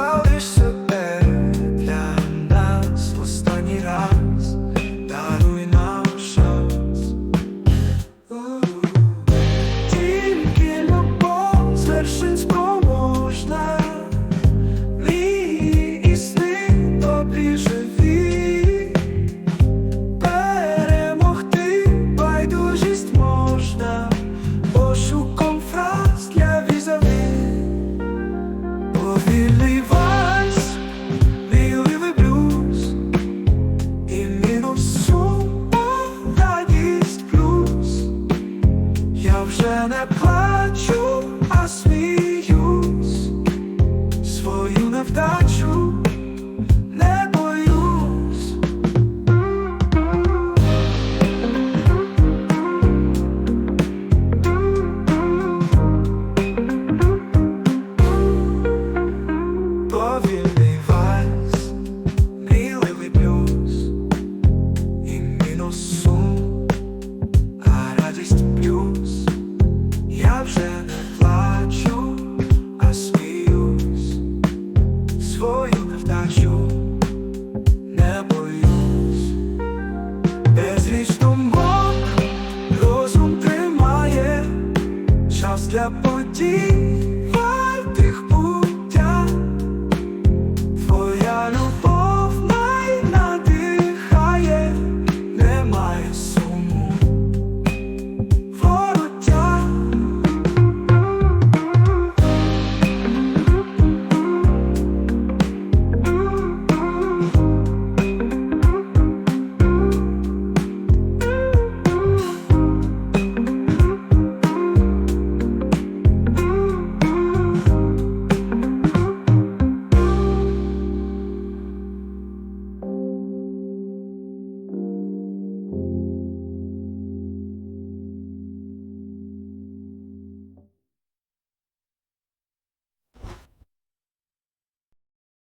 Та лиш себе для нас в останній. сум, радість плюс, я вже плачу, а свою невдачу не боюсь, безріч думок розум тримає. Час для подій.